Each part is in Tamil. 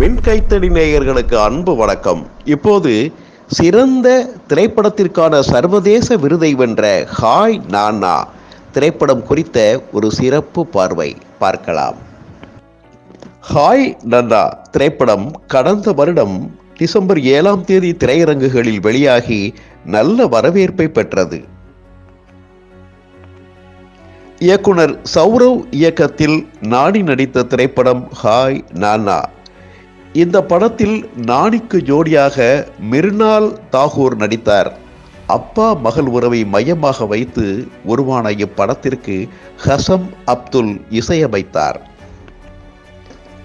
மின் கைத்தடி நேயர்களுக்கு அன்பு வணக்கம். இப்போது சிறந்த திரைப்படத்திற்கான சர்வதேச விருதை வென்ற ஹாய் நானா திரைப்படம் குறித்த ஒரு சிறப்பு பார்வை பார்க்கலாம். ஹாய் நன்னா திரைப்படம் கடந்த வருடம் டிசம்பர் ஏழாம் தேதி திரையரங்குகளில் வெளியாகி நல்ல வரவேற்பை பெற்றது. இயக்குனர் சௌரவ் இயக்கத்தில் நாடி நடித்த திரைப்படம் ஹாய் நானா இந்த படத்தில் நாணிக்கு ஜோடியாக மிர்னால் தாகூர் நடித்தார். அப்பா மகள் உறவை மையமாக வைத்து உருவான இப்படத்திற்கு ஹசம் அப்துல் இசையமைத்தார்.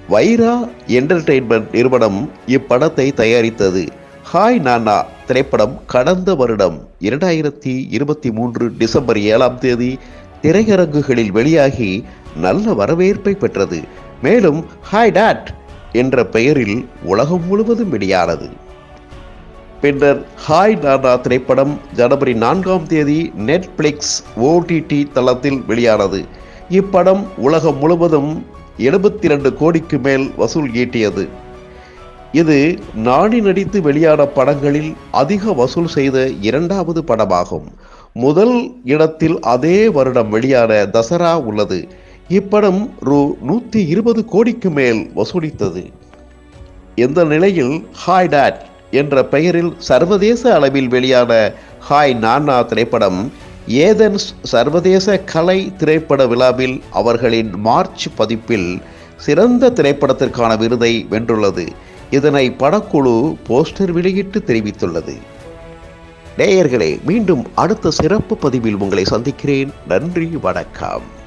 வைரா என்டர்டெயின்மெண்ட் நிறுவனம் இப்படத்தை தயாரித்தது. ஹாய் நானா திரைப்படம் கடந்த வருடம் இரண்டாயிரத்தி இருபத்தி மூன்று டிசம்பர் ஏழாம் தேதி திரையரங்குகளில் வெளியாகி நல்ல வரவேற்பை பெற்றது. மேலும் ஹாய் டாட் என்ற பெயரில் உலகம் முழுவதும் வெளியானது. பின்னர் ஹாய் நானா திரைப்படம் ஜனவரி நான்காம் தேதி நெட்ஃப்ளிக்ஸ் ஓடிடி தளத்தில் வெளியானது. இப்படம் உலகம் முழுவதும் எழுபத்தி ரெண்டு கோடிக்கு மேல் வசூல் ஈட்டியது. இது நாணி நடித்து வெளியான படங்களில் அதிக வசூல் செய்த இரண்டாவது படமாகும். முதல் இடத்தில் அதே வருடம் வெளியான தசரா உள்ளது. இப்படம் ரூ நூற்றி இருபது கோடிக்கு மேல் வசூலித்தது. இந்த நிலையில் ஹாய் டாட் என்ற பெயரில் சர்வதேச அளவில் வெளியான ஹாய் நானா திரைப்படம் ஏதென்ஸ் சர்வதேச கலை திரைப்பட விழாவில் அவர்களின் மார்ச் பதிப்பில் சிறந்த திரைப்படத்திற்கான விருதை வென்றுள்ளது. இதனை படக்குழு போஸ்டர் வெளியிட்டு தெரிவித்துள்ளது. நேயர்களே மீண்டும் அடுத்த சிறப்பு பதிவில் உங்களை சந்திக்கிறேன். நன்றி வணக்கம்.